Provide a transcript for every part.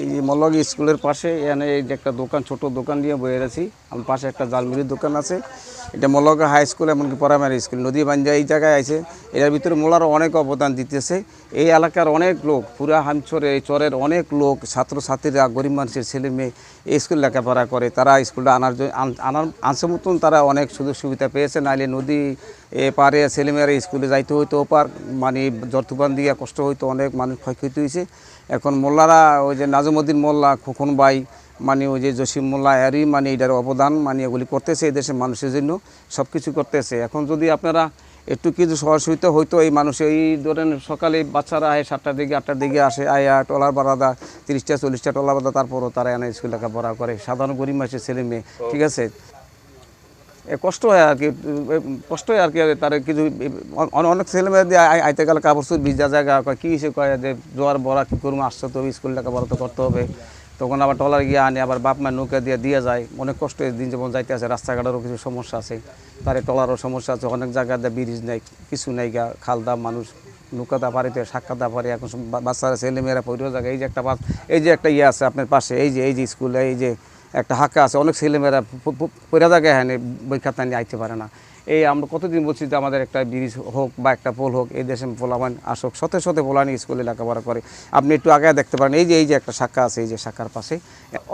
এই মল্লগি স্কুলের পাশে, এখানে এই যে একটা দোকান, ছোট দোকান নিয়ে বয়ে আছি আমার পাশে একটা জালমুড়ির দোকান আছে। এটা মল্লগা হাই স্কুল, এমনকি প্রাইমারি স্কুল। নদী বাঞ্জা এই জায়গায় আছে। এটার ভিতরে মোলারও অনেক অবদান দিতেছে। এই এলাকার অনেক লোক, পুরা হামছরে এই চরের অনেক লোক, ছাত্রছাত্রীরা, গরিব মানুষের ছেলে মেয়ে এই স্কুল লেখাপড়া করে। তারা স্কুলটা আনার জন্য আনার আনছে মতন তারা অনেক সুযোগ সুবিধা পেয়েছে। নাহলে নদী এ পারে ছেলেমেয়েরা স্কুলে যাইতে হইতো ওপার মানে জ্বর তুফান দিয়ে কষ্ট হইতো, অনেক মানুষ ক্ষয়ক্ষতি হয়েছে এখন মোল্লারা ওই যে নাজমুদ্দিন মোল্লা, খোকন ভাই মানে ওই যে জসিম মোল্লা, এরই মানে এটার অবদান মানে এগুলি করতেছে এই দেশের মানুষের জন্য সব কিছু করতেছে। এখন যদি আপনারা একটু কিছু সহযোগিতা হইতো এই মানুষ এই ধরেন সকালে বাচ্চারা আয় সাতটার দিকে, আটটার দিকে আসে আয়া টলার বারাদা, তিরিশটা, চল্লিশটা টলার বারাদা, তারপরও তারা এনে স্কুল লেখাপড়া করে। সাধারণ গরিব মানুষের ছেলে মেয়ে, ঠিক আছে? কষ্ট হয় আর কি, কষ্ট হয় আর কি, তার কিছু অনেক ছেলেমেয়ে দিয়ে আইতে গেলে কাপড় চোপড় ভিজা জায়গা কী হিসেবে কয় যে জোয়ার বড়া কী করব, আসছে তো স্কুল লেখাপড়া তো করতে হবে। তখন আবার টলার গিয়ে আনে, আবার বাপ মা নৌকা দিয়ে দিয়ে যায়। অনেক কষ্ট দিন যেমন যাইতে আছে রাস্তাঘাটেরও কিছু সমস্যা আছে। তার টলারও সমস্যা আছে, অনেক জায়গাতে ব্রিজ নেই, কিছু নেই গা খালদা মানুষ নৌকাদা পারিতে সাক্ষাৎ পারে এখন বাচ্চারা, ছেলেমেয়েরা পড়েও জায়গা এই যে একটা এই যে একটা ইয়ে আছে আপনার পাশে, এই যে এই যে স্কুল এই যে একটা হাক্কা আছে। অনেক ছেলেমেয়েরা পড়ে থাকে হ্যাঁ বই খাতা নিয়ে আইতে পারে না। এই আমরা কতদিন বলছি যে আমাদের একটা ব্রিজ হোক বা একটা পোল হোক, এই দেশে পোলামান আসুক, শতে শতে পোলানি স্কুলে লেখাপড়া করে। আপনি একটু আগে দেখতে পারেন, এই যে এই যে একটা শাখা আছে, এই যে শাখার পাশে।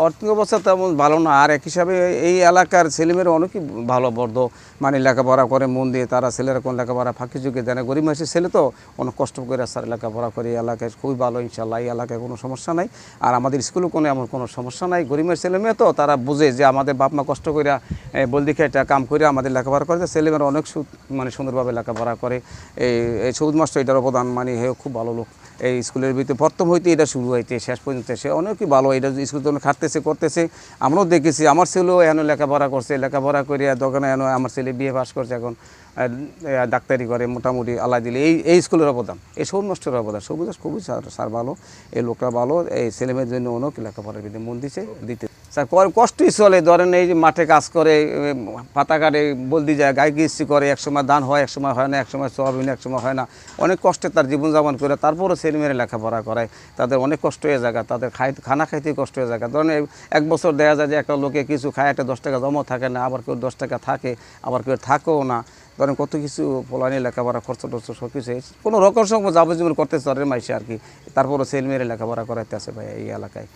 অর্থনৈতিক অবস্থা তেমন ভালো না, আর এক হিসাবে এই এলাকার ছেলেমেয়েরা অনেকই ভালো বর্ধ মানে লেখাপড়া করে, মন দিয়ে তারা ছেলেরা কোন লেখাপড়া ফাঁকি যুগে দেয় না। গরিব মানুষের ছেলে তো অনেক কষ্ট করে স্যার লেখাপড়া করে, এই এলাকায় খুবই ভালো ইনশাল্লাহ এই এলাকায় কোনো সমস্যা নাই। আর আমাদের স্কুলেও কোনো, এমন কোনো সমস্যা নাই। গরিবের ছেলে মেয়ে তো, তারা বুঝে যে আমাদের বাপ মা কষ্ট করে বলদি এটা কাম করে আমাদের লেখাপড়া করে। ছেলেমেয়েরা অনেক সু- মানে সুন্দরভাবে লেখাপড়া করে। এই সবুজ মাস্টার এটার অবদান মানে হেও খুব ভালো লোক। এই স্কুলের ভিতরে প্রথম হইতে এটা শুরু হইতে, শেষ পর্যন্ত সে অনেকই ভালো, এটা স্কুল যখন খাটতেছে করতেছে। আমরাও দেখেছি, আমার ছেলেও এখনও লেখাপড়া করছে, লেখাপড়া করে দোকানে এনো আমার ছেলে বিয়ে পাস করছে এখন। ডাক্তারি করে মোটামুটি আল্লাহ দিলে। এই এই স্কুলের অবদান, এই সবুজ মাস্টারের অবদান। সবুজ খুবই স্যার স্যার ভালো, এই লোকটা ভালো, এই ছেলেমেয়ের জন্য অনেক লেখাপড়ার ভিতরে মন দিছে, দিতে স্যার কষ্টই চলে। ধরেন এই মাঠে কাজ করে, পাতা কাটে বলদি যায় গাই গিস্তি করে একসময় ধান হয় একসময় হয় না একসময় সোয়াবিন একসময় হয় না। অনেক কষ্টে তার জীবনযাপন করে, তারপরও ছেলেমেয়েরা লেখাপড়া করায় তাদের অনেক কষ্ট হয়ে জায়গা তাদের খাই, খানা খাইতেই কষ্ট হয়ে জায়গা ধরেন এক বছর দেখা যায় যে একটা লোকে কিছু খায়, একটা দশ টাকা জমা থাকে না, আবার কেউ দশ টাকা থাকে, আবার কেউ থাকেও না। ধরেন কত কিছু পোলানি লেখাপড়া, খরচ টরচ সব কিছু কোনো রকম সঙ্গে যাবতীয় করতেছে ধরেন মাইসে আর কি। তারপরও ছেলেমেয়েরা লেখাপড়া করাইতে আছে ভাই এই এলাকায়।